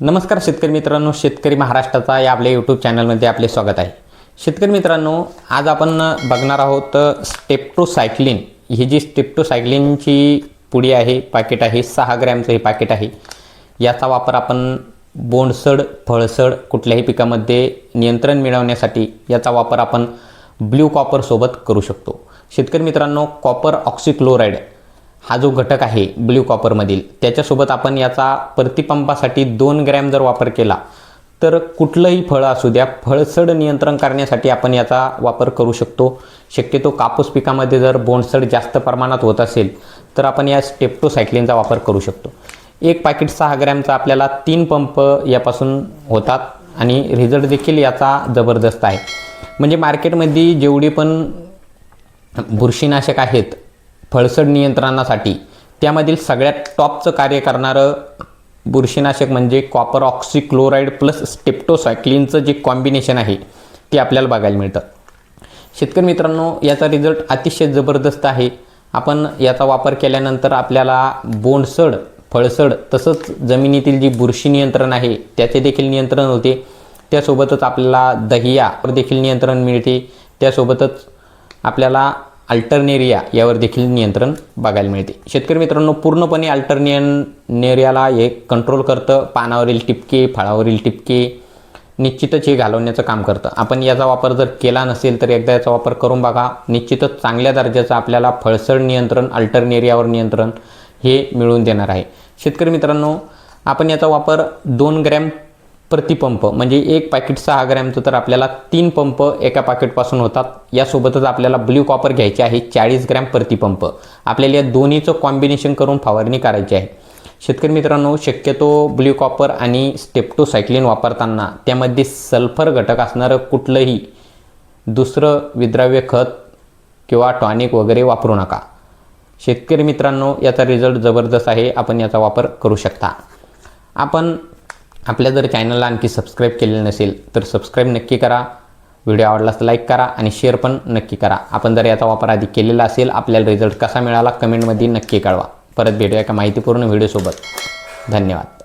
नमस्कार शेतकरी मित्रांनो शेतकरी महाराष्ट्राचा या आपल्या यूट्यूब चॅनलमध्ये आपले स्वागत आहे. शेतकरी मित्रांनो आज आपण बघणार आहोत स्टेप्टोसायक्लिन ही जी स्टेप्टोसायक्लिनची पुडी आहे पाकिट आहे सहा ग्रॅमचं हे पाकिट आहे. याचा वापर आपण बोंडसड फळसड कुठल्याही पिकामध्ये नियंत्रण मिळवण्यासाठी याचा वापर आपण ब्ल्यू कॉपरसोबत करू शकतो. शेतकरी मित्रांनो कॉपर ऑक्सिक्लोराईड हा जो घटक आहे ब्ल्यू कॉपरमधील त्याच्यासोबत आपण याचा प्रतिपंपासाठी दोन ग्रॅम जर वापर केला तर कुठलंही फळं असू द्या फळसड नियंत्रण करण्यासाठी आपण याचा वापर करू शकतो. शक्यतो कापूस पिकामध्ये जर बोंडसड जास्त प्रमाणात होत असेल तर आपण या स्टेप्टोसायक्लिनचा वापर करू शकतो. एक पॅकेट सहा ग्रॅमचा आपल्याला तीन पंप यापासून होतात आणि रिझल्ट देखील याचा जबरदस्त आहे. म्हणजे मार्केटमध्ये जेवढी पण बुरशीनाशक आहेत फळसड नियंत्रणासाठी. त्यामधील सगळ्यात टॉपचं कार्य करणारं बुरशीनाशक म्हणजे कॉपर ऑक्सिक्लोराईड प्लस स्टेप्टोसायक्लिनचं जे कॉम्बिनेशन आहे ते आपल्याला बघायला मिळतं. शेतकरी मित्रांनो याचा रिझल्ट अतिशय जबरदस्त आहे. आपण याचा वापर केल्यानंतर आपल्याला बोंडसड फळसड तसंच जमिनीतील जी बुरशी नियंत्रण आहे त्याचे देखील नियंत्रण होते. त्यासोबतच आपल्याला दहियावर देखील नियंत्रण मिळते. त्यासोबतच आपल्याला अल्टरनेरिया यावर देखील नियंत्रण बघायला मिळते. शेतकरी मित्रांनो पूर्णपणे अल्टरनियन नेरियाला हे कंट्रोल करतं. पानावरील टिपके फळावरील टिपके निश्चितच हे घालवण्याचं काम करतं. आपण याचा वापर जर केला नसेल तर एकदा याचा वापर करून बघा. निश्चितच चांगल्या दर्जाचं आपल्याला फळसळ नियंत्रण अल्टरनेरियावर नियंत्रण हे मिळवून देणार आहे. शेतकरी मित्रांनो आपण याचा वापर दोन ग्रॅम प्रतिपंप म्हणजे एक पॅकेट सहा ग्रॅमचं तर आपल्याला तीन पंप एका पॅकेटपासून होतात. यासोबतच आपल्याला ब्ल्यू कॉपर घ्यायचे आहे चाळीस ग्रॅम प्रतिपंप आपल्याला या दोन्हीचं कॉम्बिनेशन करून फवारणी करायची आहे. शेतकरी मित्रांनो शक्यतो ब्ल्यू कॉपर आणि स्टेप्टोसायक्लिन वापरताना त्यामध्ये सल्फर घटक असणारं कुठलंही दुसरं विद्राव्य खत किंवा टॉनिक वगैरे वापरू नका. शेतकरी मित्रांनो याचा रिझल्ट जबरदस्त आहे. आपण याचा वापर करू शकता. आपण आपल्या जर चॅनलला आणखी सबस्क्राईब केलेलं नसेल तर सबस्क्राईब नक्की करा. व्हिडिओ आवडलास तर लाईक करा आणि शेअर पण नक्की करा. आपण जर याचा वापर आधी केलेला असेल आपल्याला रिझल्ट कसा मिळाला कमेंटमध्ये नक्की कळवा. परत भेटूया एका माहितीपूर्ण व्हिडिओसोबत धन्यवाद.